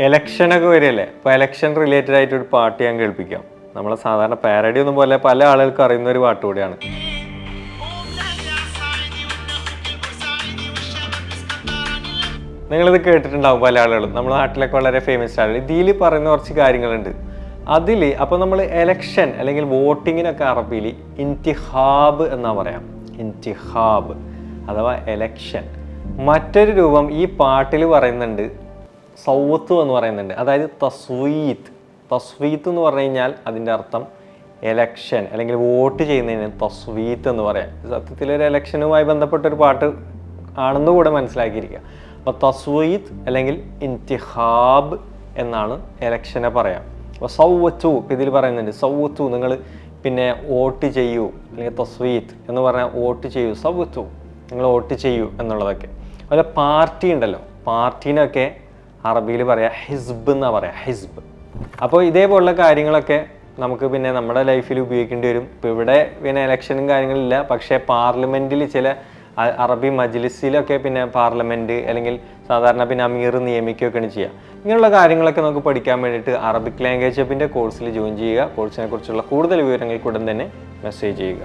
എലക്ഷനൊക്കെ വരികയല്ലേ? അപ്പോൾ election related ആയിട്ട് ഒരു പാട്ട് ഞാൻ കേൾപ്പിക്കാം. നമ്മളെ സാധാരണ പാരഡി ഒന്നും പോലെ പല ആളുകൾക്ക് അറിയുന്ന ഒരു പാട്ട് കൂടിയാണ്. നിങ്ങളിത് കേട്ടിട്ടുണ്ടാവും പല ആളുകളും. നമ്മുടെ നാട്ടിലൊക്കെ വളരെ ഫേമസ് ആണ് ഇതിൽ പറയുന്ന കുറച്ച് കാര്യങ്ങളുണ്ട്. അതിൽ അപ്പോൾ നമ്മൾ എലക്ഷൻ അല്ലെങ്കിൽ വോട്ടിങ്ങിനൊക്കെ അറബിയിൽ ഇൻതിഹാബ് എന്നാ പറയാം. ഇൻതിഹാബ് അഥവാ എലക്ഷൻ മറ്റൊരു രൂപം ഈ പാട്ടിൽ പറയുന്നുണ്ട് സൗത്ത് എന്ന് പറയുന്നുണ്ട്. അതായത് തസ്വീത്ത്. തസ്വീത്ത് എന്ന് പറഞ്ഞു കഴിഞ്ഞാൽ അതിന്റെ അർത്ഥം എലക്ഷൻ അല്ലെങ്കിൽ വോട്ട് ചെയ്യുന്നതിന് തസ്വീത്ത് എന്ന് പറയാം. സത്യത്തിൽ ഒരു എലക്ഷനുമായി ബന്ധപ്പെട്ട ഒരു പാട്ട് ആണെന്ന് കൂടെ മനസ്സിലാക്കിയിരിക്കുക. അപ്പോൾ തസ്വീത്ത് അല്ലെങ്കിൽ ഇൻതിഹാബ് എന്നാണ് എലക്ഷനെ പറയാം. അപ്പോൾ സൗവച്ചു ഇതിൽ പറയുന്നുണ്ട്. സൗവച്ചു നിങ്ങൾ പിന്നെ വോട്ട് ചെയ്യൂ അല്ലെങ്കിൽ തസ്വീത്ത് എന്ന് പറഞ്ഞാൽ വോട്ട് ചെയ്യൂ സൗവച്ചു നിങ്ങൾ വോട്ട് ചെയ്യൂ എന്നുള്ളതൊക്കെ. അതുപോലെ പാർട്ടി ഉണ്ടല്ലോ. പാർട്ടീനൊക്കെ അറബിയിൽ പറയാം ഹിസ്ബ് എന്നാ പറയാം ഹിസ്ബ്. അപ്പോൾ ഇതേപോലുള്ള കാര്യങ്ങളൊക്കെ നമുക്ക് പിന്നെ നമ്മുടെ ലൈഫിൽ ഉപയോഗിക്കേണ്ടി വരും. ഇപ്പോൾ ഇവിടെ പിന്നെ ഇലക്ഷനും കാര്യങ്ങളില്ല പക്ഷേ പാർലമെന്റിൽ ചില അറബി മജ്ലിസിലൊക്കെ പിന്നെ പാർലമെന്റ് അല്ലെങ്കിൽ സാധാരണ പിന്നെ അമീർ നിയമിക്കുകയൊക്കെയാണ് ചെയ്യുക. ഇങ്ങനെയുള്ള കാര്യങ്ങളൊക്കെ നമുക്ക് പഠിക്കാൻ വേണ്ടിയിട്ട് അറബിക് ലാംഗ്വേജ് അപ്പിന്റെ കോഴ്സിൽ ജോയിൻ ചെയ്യുക. കോഴ്സിനെ കുറിച്ചുള്ള കൂടുതൽ വിവരങ്ങൾക്ക് ഉടൻ തന്നെ മെസ്സേജ് ചെയ്യുക.